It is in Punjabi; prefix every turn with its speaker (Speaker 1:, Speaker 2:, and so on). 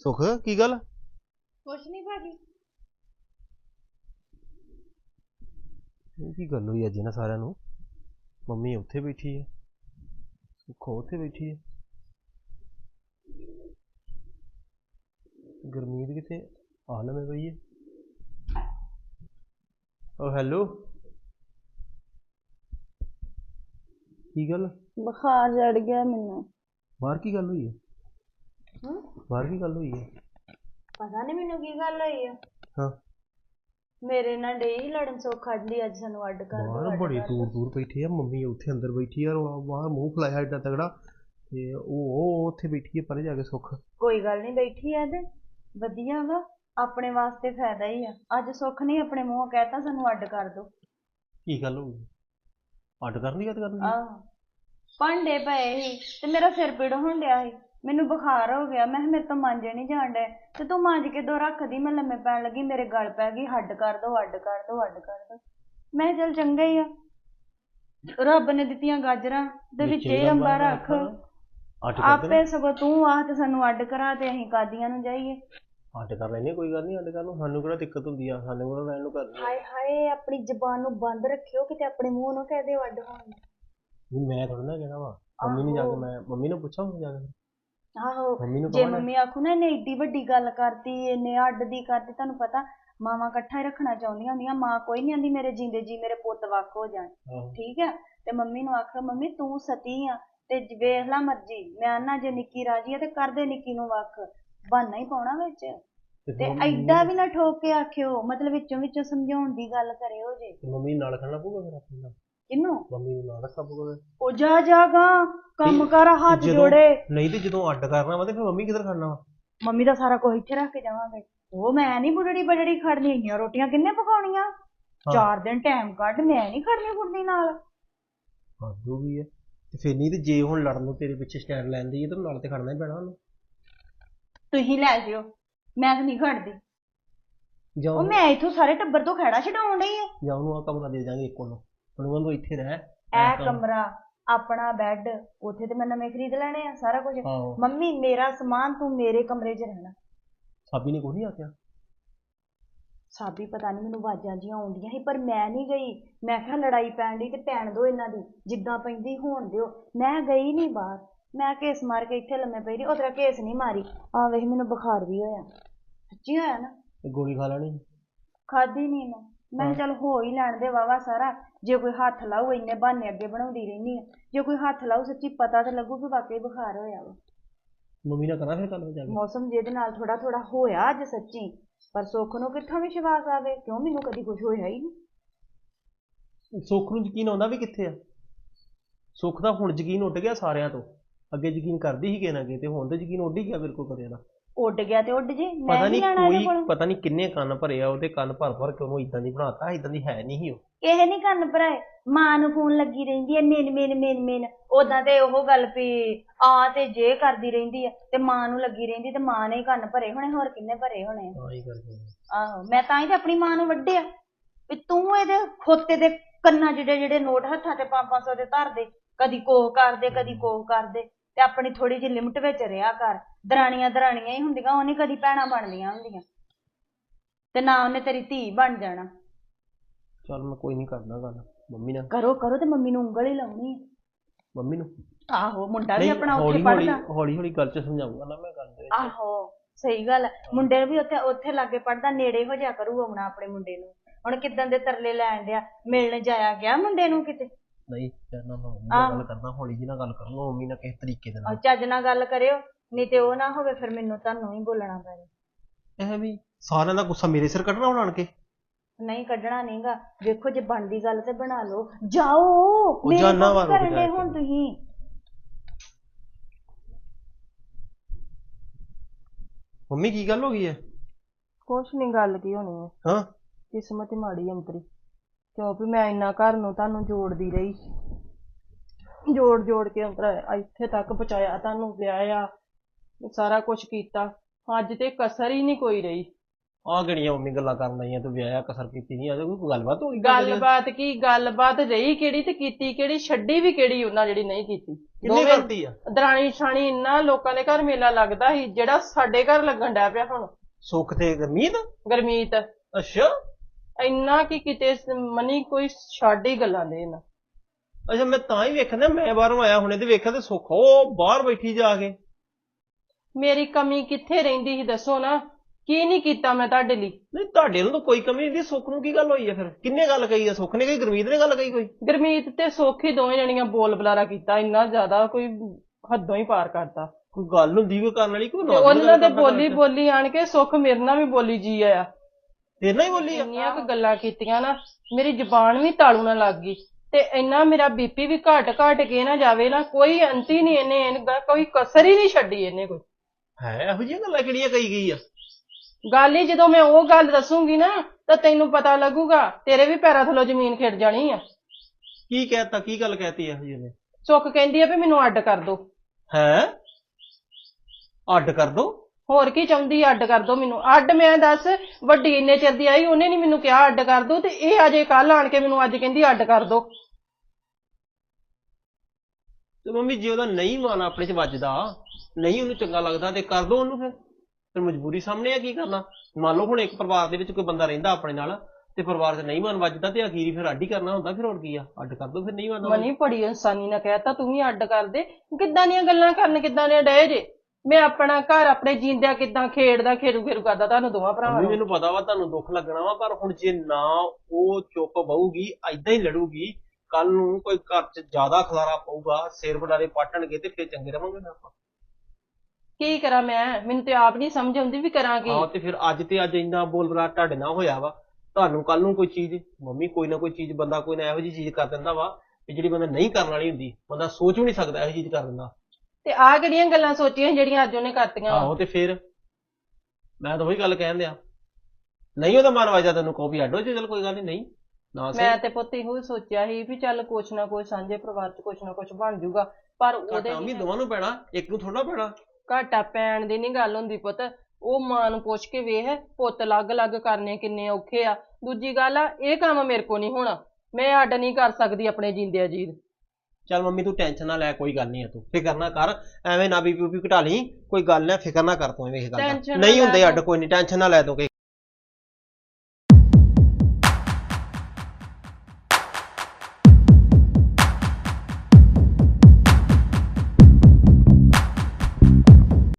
Speaker 1: ਸੁਖ? ਕੀ ਗੱਲ?
Speaker 2: ਕੁਛ ਨਹੀਂ ਭਾਜੀ।
Speaker 1: ਇਹ ਕੀ ਗੱਲ ਹੋਈ ਅੱਜ ਇਹਨਾਂ ਸਾਰਿਆਂ ਨੂੰ? ਮੰਮੀ ਉੱਥੇ ਬੈਠੀ ਹੈ। ਸੁੱਖ ਉੱਥੇ ਬੈਠੀ ਹੈ। ਗੁਰਮੀਤ ਕਿਤੇ ਆ ਲਵੇਂ ਪਈ ਹੈ। ਓ ਹੈਲੋ। ਕੀ ਗੱਲ?
Speaker 2: ਬੁਖਾਰ ਚੜ ਗਿਆ ਮੈਨੂੰ।
Speaker 1: ਬਾਹਰ ਕੀ ਗੱਲ ਹੋਈ ਹੈ? ਬਾਹਰ ਕੀ ਗੱਲ ਹੋਈ ਹੈ?
Speaker 2: ਪਤਾ ਨਹੀਂ ਮੈਨੂੰ ਕੀ ਗੱਲ ਹੋਈ ਆ।
Speaker 1: ਹਾਂ।
Speaker 2: ਮੇਰੇ ਨਾਲ ਡੇ ਹੀ ਲੜਨ ਸੋਖ ਦੀ ਅੱਜ ਸਾਨੂੰ ਅੱਡ ਕਰ ਦੋ
Speaker 1: ਬਾਹਰ ਬੜੀ ਦੂਰ ਦੂਰ ਬੈਠੀ ਆ ਮੰਮੀ ਉੱਥੇ ਅੰਦਰ ਬੈਠੀ ਆ ਰੌਲਾ ਬਾਹਰ ਮੂੰਹ ਫਲਾਇਆ ਏਡਾ ਤਗੜਾ ਤੇ ਉਹ ਉਹ ਉੱਥੇ ਬੈਠੀ ਹੈ ਪਰੇ ਜਾ ਕੇ ਸੁੱਖ।
Speaker 2: ਕੋਈ ਗੱਲ ਨਹੀਂ ਬੈਠੀ ਐ ਤੇ ਵਧੀਆ ਵਾ ਆਪਣੇ ਵਾਸਤੇ ਫਾਇਦਾ ਹੀ ਆ। ਅੱਜ ਸੁੱਖ ਨਹੀਂ ਆਪਣੇ ਮੂੰਹੋਂ ਕਹਿਤਾ ਸਾਨੂੰ ਅੱਡ ਕਰ ਦੋ।
Speaker 1: ਕੀ ਗੱਲ ਹੋ ਗਈ ਅੱਡ ਕਰਨੀ ਕਦ ਕਰਨੀ
Speaker 2: ਆਹ। ਭਾਂਡੇ ਪਏ ਸੀ ਤੇ ਮੇਰਾ ਸਿਰ ਪੀੜ ਹੋਣ ਡਿਆ ਸੀ। ਮੈਨੂੰ ਬੁਖਾਰ ਹੋ ਗਿਆ ਮੈਂ ਕਿਹਾ ਮੇਰੇ ਤੋਂ ਮਾਂਜੇ ਨਹੀਂ ਜਾਣ ਡਿਆ। ਤੇ ਤੂੰ ਮਾਂਜ ਕੇ ਦੋ ਰੱਖਦੀ? ਮੈਂ ਲੰਮੇ ਪੈਣ ਲੱਗੀ ਮੇਰੇ ਗਲ ਪੈ ਗਈ ਹੱਡ ਕਰ ਦੋ ਅੱਡ ਕਰ ਦੋ ਅੱਡ ਕਰ ਦੋ। ਮੈਂ ਕਿਹਾ ਚੱਲ ਚੰਗਾ ਹੀ ਆ। ਰੱਬ ਨੇ ਦਿੱਤੀਆਂ ਗਾਜਰਾਂ ਦੇ ਵਿੱਚ ਇਹ ਅੰਬਾ ਰੱਖ। ਆਪੇ ਸਗੋਂ ਤੂੰ ਆਹ ਤੇ ਸਾਨੂੰ ਅੱਡ ਕਰਾ ਤੇ ਅਸੀਂ ਕਾਦੀਆਂ ਨੂੰ ਜਾਈਏ।
Speaker 1: ਅੱਡ ਕਰ ਲੈਣੀ ਕੋਈ ਗੱਲ ਨਹੀਂ ਅੱਡ ਕਰ ਲਓ। ਸਾਨੂੰ ਕਿਹੜਾ ਦਿੱਕਤ ਹੁੰਦੀ ਆ? ਸਾਨੂੰ ਕਿਹੜਾ ਰਹਿਣ ਨੂੰ ਕਰਨੀ
Speaker 2: ਹਾਏ ਹਾਏ ਆਪਣੀ ਜ਼ਬਾਨ ਨੂੰ ਬੰਦ ਰੱਖਿਓ ਕਿਤੇ ਆਪਣੇ ਮੂੰਹ ਨੂੰ ਕਹਿ ਦਿਓ ਅੱਡ ਹੋਣ।
Speaker 1: ਨਹੀਂ ਮੈਂ ਥੋੜਾ ਨਾ ਕਹਿਣਾ ਵਾ। ਮੰਮੀ ਨੂੰ ਜਾ ਕੇ ਮੈਂ ਮੰਮੀ ਨੂੰ ਪੁੱਛਾਂ ਜਾ ਕੇ।
Speaker 2: ਆਹੋ
Speaker 1: ਮੰਮੀ ਨੂੰ
Speaker 2: ਜੇ
Speaker 1: ਕਹਾਂ
Speaker 2: ਮੰਮੀ ਆਖੂ ਨਾ ਇਹਨੇ ਏਡੀ ਵੱਡੀ ਗੱਲ ਕਰਤੀ ਇਹਨੇ ਅੱਡ ਦੀ ਕਰਤੀ ਤੁਹਾਨੂੰ ਪਤਾ ਮਾਵਾਂ ਇਕੱਠਾ ਹੀ ਰੱਖਣਾ ਚਾਹੁੰਦੀਆਂ ਹੁੰਦੀਆਂ ਮਾਂ ਕੋਈ ਨਹੀਂ ਆਂਦੀ ਮੇਰੇ ਜਿੰਦੇ ਜੀ ਮੇਰੇ ਪੁੱਤ ਵੱਖ ਹੋ ਜਾਣ।
Speaker 1: ਆਹੋ।
Speaker 2: ਠੀਕ ਹੈ ਤੇ ਮੰਮੀ ਨੂੰ ਆਖ ਮੰਮੀ ਤੂੰ ਸਤੀ ਆ ਤੇ ਜ- ਵੇਖ ਲੈ ਮਰਜ਼ੀ ਮੈਂ ਨਾ ਜੇ ਨਿੱਕੀ ਰਾਜੀ ਆ ਤੇ ਕਰਦੇ ਨਿੱਕੀ ਨੂੰ ਵੱਖ ਬਹਾਨਾ ਹੀ ਪਾਉਣਾ ਵਿੱਚ।
Speaker 1: ਤੇ
Speaker 2: ਤੇ
Speaker 1: ਮੰਮੀ-
Speaker 2: ਐਡਾ ਵੀ ਨਾ ਠੋਕ ਕੇ ਆਖਿਓ ਮਤਲਬ ਵਿੱਚੋਂ ਵਿੱਚੋਂ ਸਮਝਾਉਣ ਦੀ ਗੱਲ ਕਰਿਓ ਜੇ।
Speaker 1: ਤੇ ਮੰਮੀ ਨਾਲ ਖੜਨਾ ਪਊਗਾ ਫਿਰ ਆਪਣੇ ਨਾਲ?
Speaker 2: ਕਿਨੂੰ?
Speaker 1: ਮੰਮੀ ਨੂੰ ਨਾਲ ਪਊਗਾ ਫਿਰ।
Speaker 2: ਉਹ ਜਾ ਜਾਗਾ ਕੰਮ ਕਰ ਹੱਥ
Speaker 1: ਜਦੋਂ-
Speaker 2: ਜੋੜੇ।
Speaker 1: ਨਹੀਂ ਤੇ ਜਦੋਂ ਅੱਡ ਕਰਨਾ ਵਾ ਤੇ ਫਿਰ ਮੰਮੀ ਕਿੱਧਰ ਖੜਨਾ ਵਾ?
Speaker 2: ਮੰਮੀ ਦਾ ਸਾਰਾ ਕੁਝ ਇੱਥੇ ਰੱਖ ਕੇ ਜਾਵਾਂਗੇ। ਉਹ ਮੈਂ ਨਹੀਂ ਬੁੜੜੀ ਬੜੜੀ ਖੜਨੀ ਇੰਨੀਆਂ ਰੋਟੀਆਂ ਕਿੰਨੇ ਪਕਾਉਣੀਆਂ? ਚਾਰ ਦਿਨ ਟਾਈਮ ਕੱਢ ਮੈਂ ਨਹੀਂ ਖੜਨੀ ਬੁੜਦੀ ਨਾਲ।
Speaker 1: ਹੋ ਗਈ ਹੈ ਤੇ ਫਿਰ ਨਹੀਂ ਤੇ ਜੇ ਹੁਣ ਲੜਨ ਨੂੰ ਤੇਰੇ ਪਿੱਛੇ ਸਟੈਂਡ ਲੈਂਦੀ ਹੈ ਤੇ ਨਾਲ ਤੇ ਖੜਨਾ ਹੀ ਪੈਣਾ ਉਹਨੂੰ।
Speaker 2: ਤੁਸੀਂ ਲੈ ਜਿਓ ਮੈਂ ਤਾਂ ਨਹੀਂ ਖੜਦੀ।
Speaker 1: ਜਾਂ
Speaker 2: ਉਹ
Speaker 1: ਉਹਨੂੰ-
Speaker 2: ਮੈਂ ਇੱਥੋਂ ਸਾਰੇ ਟੱਬਰ ਤੋਂ ਖੜਾ ਛਡਾਉਣ ਡਈ ਆ।
Speaker 1: ਜਾਂ ਉਹਨੂੰ ਆ ਕਮਰਾ ਦੇ ਦਾਂਗੇ ਇੱਕ ਉਹਨੂੰ। ਉਹਨੂੰ ਕਹਿੰਦਾ ਇੱਥੇ ਰਹਿ
Speaker 2: ਇਹ ਕਮਰਾ ਆਪਣਾ ਬੈੱਡ ਉੱਥੇ ਤੇ ਮੈਂ ਨਵੇਂ ਖਰੀਦ ਲੈਣੇ ਆ ਸਾਰਾ ਕੁਝ
Speaker 1: ਆਹੋ।
Speaker 2: ਮੰਮੀ ਮੇਰਾ ਸਮਾਨ ਤੂੰ ਮੇਰੇ ਕਮਰੇ 'ਚ ਰਹਿਣਾ।
Speaker 1: ਸਾਬੀ ਨੇ ਕੋਈ ਨਹੀਂ ਆਖਿਆ?
Speaker 2: ਸਾਬੀ ਪਤਾ ਨਹੀਂ ਮੈਨੂੰ ਆਵਾਜ਼ਾਂ ਜੀਆਂ ਆਉਂਦੀਆਂ ਸੀ ਪਰ ਮੈਂ ਨਹੀਂ ਗਈ। ਮੈਂ ਕਿਹਾ ਲੜਾਈ ਪੈਣ ਦੀ ਤੇ ਪੈਣ ਦਿਓ ਇਹਨਾਂ ਦੀ ਜਿੱਦਾਂ ਪੈਂਦੀ ਹੋਣ ਦਿਓ। ਮੈਂ ਗਈ ਨਹੀਂ ਬਾਹਰ। ਮੈਂ ਕੇਸ ਮਾਰ ਕੇ ਇੱਥੇ ਲੰਮੇ ਪਈ ਰਹੀ ਉਹ ਕੇਸ ਨਹੀਂ ਮਾਰੀ। ਆ ਵੇਖ ਮੈਨੂੰ ਬੁਖਾਰ ਵੀ ਹੋਇਆ। ਸੱਚੀ ਹੋਇਆ ਨਾ?
Speaker 1: ਤੇ ਗੋਲੀ ਖਾ ਲੈਣੀ?
Speaker 2: ਖਾਦੀ ਨਹੀਂ ਮੈਂ। ਮੈਂ ਕਿਹਾ ਚੱਲ ਹੋ ਹੀ ਲੈਣ ਦੇ ਵਾਵਾ ਸਾਰਾ। ਜੇ ਕੋਈ ਹੱਥ ਲਾਊ ਇੰਨੇ ਬਹਾਨੇ ਅੱਗੇ ਬਣਾਉਂਦੀ ਰਹਿੰਦੀ ਆ। ਜੇ ਕੋਈ ਹੱਥ ਲਾਊ ਸੱਚੀ ਪਤਾ ਤੇ ਲੱਗੂ ਕਿ ਵਾਕਈ ਬੁਖਾਰ ਹੋਇਆ ਵਾ।
Speaker 1: ਮੰਮੀ ਨਾਲ ਕਰਾਂ ਫਿਰ ਗੱਲ ਜਾ ਕੇ
Speaker 2: ਮੌਸਮ ਜਿਹਦੇ ਨਾਲ ਥੋੜਾ ਥੋੜਾ ਹੋਇਆ ਅੱਜ ਸੱਚੀ ਪਰ ਸੁੱਖ ਨੂੰ ਕਿੱਥੋਂ ਵਿਸ਼ਵਾਸ ਆਵੇ? ਕਿਉਂ ਮੈਨੂੰ ਕਦੀ ਕੁਝ ਹੋਇਆ ਹੀ ਨਹੀਂ?
Speaker 1: ਸੁੱਖ ਨੂੰ ਯਕੀਨ ਆਉਂਦਾ ਵੀ ਕਿੱਥੇ ਆ? ਸੁੱਖ ਦਾ ਹੁਣ ਯਕੀਨ ਉੱਡ ਗਿਆ ਸਾਰਿਆਂ ਤੋਂ। ਅੱਗੇ ਯਕੀਨ ਕਰਦੀ ਸੀ ਕਿਸੇ ਨਾ ਕਿਸੇ ਤੇ ਹੁਣ ਤੇ ਯਕੀਨ ਉੱਡ ਹੀ ਗਿਆ ਮੇਰੇ ਕੋਲ ਕਰਿਆ ਦਾ।
Speaker 2: ਉੱਡ ਗਿਆ ਤੇ ਉੱਡ ਜੇ ਮੈਂ
Speaker 1: ਪਤਾ
Speaker 2: ਨਹੀਂ
Speaker 1: ਨਹੀਂ
Speaker 2: ਲੈਣਾ ਇਹਦੇ
Speaker 1: ਕੋਈ
Speaker 2: ਕੋਲੋਂ।
Speaker 1: ਪਤਾ ਨਹੀਂ ਕਿੰਨੇ ਕੰਨ ਭਰੇ ਆ ਉਹਦੇ ਕੰਨ ਭਰ ਭਰ ਕੇ ਉਹਨੂੰ ਇਦਾਂ ਦੀ ਬਣਾਤਾ ਇਦਾਂ ਦੀ ਹੈ ਨਹੀਂ ਸੀ ਉਹ।
Speaker 2: ਇਹ ਨਹੀਂ ਕੰਨ ਭਰਾਏ ਮਾਂ ਨੂੰ ਫੋਨ ਲੱਗੀ ਰਹਿੰਦੀ ਹੈ ਮੇਨ ਮੇਨ ਮੇਨ ਮੇਨ। ਉਦਾਂ ਤੇ ਉਹ ਗੱਲ ਵੀ ਆ ਤੇ ਜੇ ਕਰਦੀ ਰਹਿੰਦੀ ਹੈ ਤੇ ਮਾਂ ਨੂੰ ਲੱਗੀ ਰਹਿੰਦੀ ਤੇ ਮਾਂ ਨੇ ਹੀ ਕੰਨ ਭਰੇ ਹੋਣੇ ਹੋਰ ਕਿੰਨੇ ਭਰੇ ਹੋਣੇ ਆ?
Speaker 1: ਤਾਂ ਹੀ ਕਰਕੇ।
Speaker 2: ਆਹੋ ਮੈਂ ਤਾਂ ਹੀ ਤੇ ਆਪਣੀ ਮਾਂ ਨੂੰ ਵੱਢਿਆ ਵੀ ਤੂੰ ਇਹਦੇ ਖੋਤੇ ਦੇ ਕੰਨਾਂ ਜਿਹੜੇ ਜਿਹੜੇ ਨੋਟ ਹੱਥਾਂ ਤੇ 500 ਦੇ ਧਰ ਦੇ ਕਦੀ ਕੋਹ ਕਰਦੇ ਕਦੀ ਕੋਹ ਕਰਦੇ। ਤੇ ਆਪਣੀ ਥੋੜੀ ਜਿਹੀ ਲਿਮਟ ਵਿੱਚ ਰਿਹਾ ਕਰ। ਦਰਾਣੀਆਂ ਦਰਾਣੀਆਂ ਹੀ ਹੁੰਦੀਆਂ ਉਹ ਨਹੀਂ ਕਦੀ ਭੈਣਾਂ ਬਣਦੀਆਂ ਹੁੰਦੀਆਂ। ਤੇ ਨਾ ਉਹਨੇ ਤੇਰੀ ਧੀ ਬਣ ਜਾਣਾ।
Speaker 1: ਚੱਲ ਮੈਂ ਕੋਈ ਨਹੀਂ ਕਰਦਾ ਗੱਲ ਮੰਮੀ ਨਾਲ।
Speaker 2: ਕਰੋ ਕਰੋ ਤੇ ਮੰਮੀ ਨੂੰ ਉਂਗਲ ਹੀ ਲਾਉਣੀ ਹੈ।
Speaker 1: ਮੰਮੀ ਨੂੰ?
Speaker 2: ਆਹੋ ਮੁੰਡਾ ਵੀ ਆਪਣਾ ਉੱਥੇ
Speaker 1: ਹੌਲੀ ਹੌਲੀ
Speaker 2: ਪੜਦਾ
Speaker 1: ਹੌਲੀ ਹੌਲੀ ਗੱਲ ਚ ਸਮਝਾਉਂਗਾ ਨਾ ਮੈਂ ਗੱਲ ਦੇ ਵਿੱਚ।
Speaker 2: ਆਹੋ ਸਹੀ ਗੱਲ ਹੈ ਮੁੰਡੇ ਵੀ ਉੱਥੇ ਉੱਥੇ ਲਾਗੇ ਪੜਦਾ ਨੇੜੇ ਹੋ ਜਾ ਕਰੂ ਆਉਣਾ ਆਪਣੇ ਮੁੰਡੇ ਨੂੰ। ਹੁਣ ਕਿਦਾਂ ਦੇ ਤਰਲੇ ਲੈਣ ਡਿਆ ਮਿਲਣ ਜਾਇਆ ਗਿਆ ਮੁੰਡੇ ਨੂੰ ਕਿਤੇ?
Speaker 1: ਨਹੀਂ ਕਰਨਾ ਮੈਂ ਮੰਮੀ ਨਾਲ ਗੱਲ ਕਰਦਾ ਹੌਲੀ ਜੀ ਨਾਲ ਗੱਲ ਕਰੂੰਗਾ ਮੰਮੀ ਨਾਲ ਕਿਸੇ ਤਰੀਕੇ ਦੇ
Speaker 2: ਔਰ
Speaker 1: ਨਾਲ
Speaker 2: ਚੱਜ ਨਾਲ ਗੱਲ ਕਰਿਓ ਨਹੀਂ ਤੇ ਉਹ ਨਾ ਹੋਵੇ ਫਿਰ ਮੈਨੂੰ ਤੁਹਾਨੂੰ ਹੀ ਬੋਲਣਾ ਪੈਣਾ।
Speaker 1: ਇਹ ਵੀ ਸਾਰਿਆਂ ਦਾ ਗੁੱਸਾ ਮੇਰੇ ਸਿਰ ਕੱਢਣਾ ਹੁਣ ਆਣ ਕੇ?
Speaker 2: ਨਹੀਂ ਕੱਢਣਾ ਨਹੀਂਗਾ। ਵੇਖੋ ਜੇ ਬਣਦੀ ਗੱਲ ਤੇ ਬਣਾ ਲਓ। ਜਾਓ! ਮੇਰੇ
Speaker 1: ਜਾਨਾ
Speaker 2: ਕੋਲ
Speaker 1: ਵਾ ਰੁਕ
Speaker 2: ਕਰਨ
Speaker 1: ਜਾ
Speaker 2: ਦੇ
Speaker 1: ਇੱਕ
Speaker 2: ਹੁਣ
Speaker 1: ਮਿੰਟ।
Speaker 2: ਤੁਸੀਂ।
Speaker 1: ਮੰਮੀ ਕੀ ਗੱਲ ਹੋ ਗਈ ਹੈ
Speaker 3: ਕੁਛ ਨਹੀਂ ਗੱਲ ਕੀ ਹੋਣੀ ਹੈ
Speaker 1: ਹਾਂ?
Speaker 3: ਕਿਸਮਤ ਹੀ ਮਾੜੀ ਅੰਤਰੀ। ਕਿਉਂਕਿ ਮੈਂ ਇੰਨਾ ਘਰ ਨੂੰ ਤੁਹਾਨੂੰ ਜੋੜਦੀ ਰਹੀ ਜੋੜ ਜੋੜ ਕੇ ਅੰਤਰਾ ਇੱਥੇ ਤੱਕ ਪਹੁੰਚਾਇਆ ਤੁਹਾਨੂੰ ਵਿਆਹਿਆ ਸਾਰਾ ਕੁਝ ਕੀਤਾ। ਅੱਜ ਤੇ ਕਸਰ ਹੀ ਨਹੀਂ ਕੋਈ ਰਹੀ।
Speaker 1: ਆਹ ਕਿਹੜੀਆਂ ਮੰਮੀ ਗੱਲਾਂ ਕਰਨ ਆਈਆਂ ਤੂੰ ਵਿਆਹਿਆ ਕਸਰ ਕੀਤੀ ਨਹੀਂ ਅਜੇ ਕੋਈ ਗੱਲਬਾਤ ਹੋਈ?
Speaker 3: ਗੱਲਬਾਤ ਕੀ ਗੱਲਬਾਤ ਰਹੀ ਕਿਹੜੀ ਤੇ ਕੀਤੀ ਕਿਹੜੀ ਛੱਡੀ ਵੀ ਕਿਹੜੀ ਉਹਨਾਂ ਜਿਹੜੀ ਨਹੀਂ ਕੀਤੀ।
Speaker 1: ਕਿੰਨੀ ਗਲਤੀ ਆ?
Speaker 3: ਦਰਾਣੀ ਛਾਣੀ ਇੰਨਾ ਲੋਕਾਂ ਦੇ ਘਰ ਮੇਲਾ ਲੱਗਦਾ ਸੀ ਜਿਹੜਾ ਸਾਡੇ ਘਰ ਲੱਗਣ ਡਿਆ ਪਿਆ ਹੁਣ।
Speaker 1: ਸੁੱਖ ਤੇ ਗਰਮੀਤ?
Speaker 3: ਗਰਮੀਤ।
Speaker 1: ਅੱਛਾ।
Speaker 3: ਇੰਨਾ ਕੀ ਕਿਤੇ ਮਨੀ ਕੋਈ ਛੱਡ ਹੀ ਗੱਲਾਂ ਦੇ ਨਾ।
Speaker 1: ਅੱਛਾ ਮੈਂ ਤਾਂ ਹੀ ਵੇਖਣਾ ਮੈਂ ਬਾਹਰੋਂ ਆਇਆ ਹੁਣੇ ਤੇ ਵੇਖਿਆ ਤੇ ਸੁੱਖ ਉਹ ਬਾਹਰ ਬੈਠੀ ਜਾ ਕੇ।
Speaker 3: ਮੇਰੀ ਕਮੀ ਕਿੱਥੇ ਰਹਿੰਦੀ ਸੀ ਦੱਸੋ ਨਾ ਕੀ ਨਹੀਂ ਕੀਤਾ ਮੈਂ ਤੁਹਾਡੇ ਲਈ?
Speaker 1: ਨਹੀਂ ਤੁਹਾਡੇ ਨੂੰ ਤਾਂ ਕੋਈ ਕਮੀ ਨਹੀਂ ਦੀ ਸੁੱਖ ਨੂੰ ਕੀ ਗੱਲ ਹੋਈ ਆ ਫਿਰ? ਕਿੰਨੇ ਗੱਲ ਕਹੀ ਆ ਸੁੱਖ ਨੇ ਕਹੀ ਗੁਰਮੀਤ ਨੇ ਗੱਲ ਕਹੀ ਕੋਈ?
Speaker 3: ਗਰਮੀਤ ਤੇ ਸੋਖੀ ਦੋਵੇਂ ਜਣੀਆਂ ਬੋਲ ਬੁਲਾਰਾ ਕੀਤਾ ਇੰਨਾ ਜ਼ਿਆਦਾ ਕੋਈ ਹੱਦੋਂ ਹੀ ਪਾਰ ਕਰਤਾ।
Speaker 1: ਕੋਈ ਗੱਲ ਹੁੰਦੀ ਕੋਈ ਕਰਨ ਵਾਲੀ ਕੋਈ normal
Speaker 3: ਉਹਨਾਂ ਦੇ ਬੋਲੀ। ਬੋਲੀ ਆਣ ਕੇ ਸੁੱਖ ਮੇਰੇ ਨਾਲ ਵੀ ਬੋਲੀ ਜੀ ਆਇਆ।
Speaker 1: ਤੇਰੇ ਨਾਲ ਹੀ ਬੋਲੀ ਆ।
Speaker 3: ਇੰਨੀਆਂ ਕੁ ਗੱਲਾਂ ਕੀਤੀਆਂ ਨਾ ਮੇਰੀ ਜ਼ੁਬਾਨ ਵੀ ਤਾਲੂ ਨਾਲ ਲੱਗ ਗਈ। ਤੇ ਇੰਨਾ ਮੇਰਾ ਬੀਪੀ ਵੀ ਘਟ ਘਟ ਕੇ ਨਾ ਜਾਵੇ ਨਾ ਕੋਈ ਅੰਤੀ ਨਹੀਂ ਇਹਨੇ ਇਹਨੇ- ਕੋਈ ਕਸਰ ਹੀ ਨਹੀਂ ਛੱਡੀ ਇਹਨੇ ਕੋਈ।
Speaker 1: ਹੈ ਇਹੋ ਜਿਹੀਆਂ ਗੱਲਾਂ ਕਿਹੜੀਆਂ ਕਹੀ ਗਈ ਆ?
Speaker 3: ਗੱਲ ਹੀ ਜਦੋਂ ਮੈਂ ਉਹ ਗੱਲ ਦੱਸੂਗੀ ਨਾ ਤਾਂ ਤੈਨੂੰ ਪਤਾ ਲੱਗੂਗਾ ਤੇਰੇ ਵੀ ਪੈਰਾਂ ਥੱਲੋਂ ਜ਼ਮੀਨ ਖਿੜ ਜਾਣੀ ਆ।
Speaker 1: ਕੀ ਕਹਿਤਾ ਕੀ ਗੱਲ ਕਹਿਤੀ ਇਹੋ ਜਿਹੀ ਨੇ
Speaker 3: ਸੁੱਖ ਕਹਿੰਦੀ ਆ ਵੀ ਮੈਨੂੰ ਅੱਡ ਕਰ ਦੋ।
Speaker 1: ਹੈ? ਅੱਡ ਕਰ ਦੋ?
Speaker 3: ਹੋਰ ਕੀ ਚਾਹੁੰਦੀ ਆ, ਅੱਡ ਕਰ ਦੋ ਮੈਨੂੰ। ਅੱਡ ਮੈਂ ਦੱਸ ਵੱਡੀ ਇੰਨੇ ਚਿਰ ਦੀ ਆਈ ਉਹਨੇ ਨਹੀਂ ਮੈਨੂੰ ਕਿਹਾ ਅੱਡ ਕਰ ਦੋ ਤੇ ਇਹ ਅਜੇ ਕੱਲ ਆਣ ਕੇ ਮੈਨੂੰ ਅੱਜ ਕਹਿੰਦੀ ਅੱਡ ਕਰ ਦੋ।
Speaker 1: ਤੇ ਮੰਮੀ ਜੇ ਉਹਦਾ ਨਹੀਂ ਮਨ ਆਪਣੇ ਚ ਵੱਜਦਾ ਨਹੀਂ ਉਹਨੂੰ ਚੰਗਾ ਲੱਗਦਾ ਤੇ ਕਰ ਦੋ ਉਹਨੂੰ ਫਿਰ। ਫਿਰ ਮਜਬੂਰੀ ਸਾਹਮਣੇ ਆ ਕੀ ਕਰਨਾ? ਮੰਨ ਲਓ ਹੁਣ ਇੱਕ ਪਰਿਵਾਰ ਦੇ ਵਿੱਚ ਕੋਈ ਬੰਦਾ ਰਹਿੰਦਾ ਆਪਣੇ ਨਾਲ ਤੇ ਪਰਿਵਾਰ 'ਚ ਨਹੀਂ ਮਨ ਵੱਜਦਾ ਤੇ ਅਖੀਰੀ ਫਿਰ ਅੱਡ ਹੀ ਕਰਨਾ ਹੁੰਦਾ ਫਿਰ ਹੋਰ ਕੀ ਆ? ਅੱਡ ਕਰ ਦੋ ਫਿਰ ਨਹੀਂ ਮਨ
Speaker 3: ਮਨੀ ਬੜੀ ਇਨਸਾਨੀ ਨੇ ਕਹਿਤਾ ਤੂੰ ਵੀ ਅੱਡ ਕਰ ਦੇ। ਕਿੱਦਾਂ ਦੀਆਂ ਗੱਲਾਂ ਕਰਨ ਕਿੱਦਾਂ ਦੇ ਡਏ ਜੇ? ਮੈਂ ਆਪਣਾ ਘਰ ਆਪਣੇ ਜੀਂਦਿਆਂ ਕਿੱਦਾਂ ਖੇਡਦਾ ਖੇਰੂ ਖੇਰੂ ਕਰਦਾ ਤੁਹਾਨੂੰ ਦੋਵਾਂ ਭਰਾਵਾਂ
Speaker 1: ਮੰਮੀ
Speaker 3: ਨੂੰ।
Speaker 1: ਮੈਨੂੰ ਪਤਾ ਵਾ ਤੁਹਾਨੂੰ ਦੁੱਖ ਲੱਗਣਾ ਵਾ ਪਰ ਹੁਣ ਜੇ ਨਾ ਉਹ ਚੁੱਪ ਬਹੂਗੀ ਐਦਾਂ ਹੀ ਲੜੂਗੀ ਕੱਲ ਨੂੰ ਕੋਈ ਘਰ 'ਚ ਜ਼ਿਆਦਾ ਖਲਾਰਾ ਪਊਗਾ ਸਿਰ ਬੜਾਰੇ ਪਾਟਣਗੇ ਤੇ ਫਿਰ ਚੰਗੇ ਰਵਾਂਗੇ ਨਾ ਆਪਾਂ।
Speaker 3: ਕੀ ਕਰਾਂ ਮੈਂ? ਮੈਨੂੰ ਤੇ ਆਪ ਨਹੀਂ ਸਮਝ ਆਉਂਦੀ ਵੀ ਕਰਾਂ ਕੀ
Speaker 1: ਆਹੋ ਤੇ ਫਿਰ ਅੱਜ ਤੇ ਅੱਜ ਇੰਨਾ ਬੋਲ ਬਲਾ ਤੁਹਾਡੇ ਨਾਲ ਹੋਇਆ ਵਾ ਤੁਹਾਨੂੰ ਕੱਲ ਨੂੰ ਕੋਈ ਚੀਜ਼ ਮੰਮੀ ਕੋਈ ਨਾ ਕੋਈ ਚੀਜ਼ ਬੰਦਾ ਕੋਈ ਨਾ ਇਹੋ ਜਿਹੀ ਚੀਜ਼ ਕਰ ਦਿੰਦਾ ਵਾ ਜਿਹੜੀ ਬੰਦਾ ਨਹੀਂ ਕਰਨ ਵਾਲੀ ਹੁੰਦੀ ਬੰਦਾ ਸੋਚ ਵੀ ਨਹੀਂ ਸਕਦਾ ਇਹੋ ਚੀਜ਼ ਕਰ ਦਿੰਦਾ
Speaker 3: ਤੇ ਆਹ ਕਿਹੜੀਆਂ ਗੱਲਾਂ ਸੋਚੀਆਂ ਜਿਹੜੀਆਂ ਅੱਜ ਉਹਨੇ ਕਰਤੀਆਂ?
Speaker 1: ਆਹੋ ਤੇ ਫਿਰ ਮੈਂ ਤਾਂ ਉਹੀ ਗੱਲ ਕਹਿਣ ਦਿਆ। ਨਹੀਂ ਉਹਦਾ ਮਨ ਵਜਦਾ ਤੈਨੂੰ ਕਹੋ ਵੀ ਅੱਡੋ ਚੱਲ ਕੋਈ ਗੱਲ ਨਹੀਂ ਨਹੀਂ। ਨਾ ਸਹੀ।
Speaker 3: ਮੈਂ ਤੇ ਪੁੱਤ ਇਹੋ ਹੀ ਸੋਚਿਆ ਸੀ ਵੀ ਚੱਲ ਕੁਛ ਨਾ ਕੁਛ ਸਾਂਝੇ ਪਰਿਵਾਰ 'ਚ ਕੁਛ ਨਾ ਕੁਛ ਬਣ ਜਾਊਗਾ ਪਰ ਉਹਦੇ
Speaker 1: ਘਾਟਾ ਵੀ ਦੋਵਾਂ ਨੂੰ ਪੈਣਾ ਇੱਕ ਨੂੰ ਥੋੜਾ ਪੈਣਾ।
Speaker 3: ਘਾਟਾ ਪੈਣ ਦੀ ਨਹੀਂ ਗੱਲ ਹੁੰਦੀ ਪੁੱਤ। ਉਹ ਮਾਂ ਨੂੰ ਪੁੱਛ ਕੇ ਵੇਖ ਪੁੱਤ ਅਲੱਗ-ਅਲੱਗ ਕਰਨੇ ਕਿੰਨੇ ਔਖੇ ਆ। ਦੂਜੀ ਗੱਲ ਆ ਇਹ ਕੰਮ ਮੇਰੇ ਕੋ ਨਹੀਂ ਹੋਣਾ। ਮੈਂ ਅੱਡ ਨਹੀਂ ਕਰ ਸਕਦੀ ਆਪਣੇ ਜਿੰਦਿਆਂ ਜੀ
Speaker 1: ਚੱਲ ਮੰਮੀ ਤੂੰ ਟੈਨਸ਼ਨ ਨਾ ਲੈ ਕੋਈ ਗੱਲ ਨਹੀਂ ਹੈ ਤੂੰ ਫਿਕਰ ਨਾ ਕਰ ਐਵੇਂ ਨਾ ਬੀਪੀ ਉਪੀ ਘਟਾ ਲਈ ਕੋਈ ਗੱਲ ਨਾ ਫਿਕਰ ਨਾ ਕਰ ਤੂੰ ਐਵੇਂ ਇਹ ਗੱਲ ਦਾ।
Speaker 3: Tension ਨਾ
Speaker 1: ਨਹੀਂ
Speaker 3: ਲੈ
Speaker 1: ਹੁੰਦੇ ਅੱਡ। ਕੋਈ ਨਹੀਂ ਟੈਨਸ਼ਨ ਨਾ ਲੈ ਤੂੰ ਕੋਈ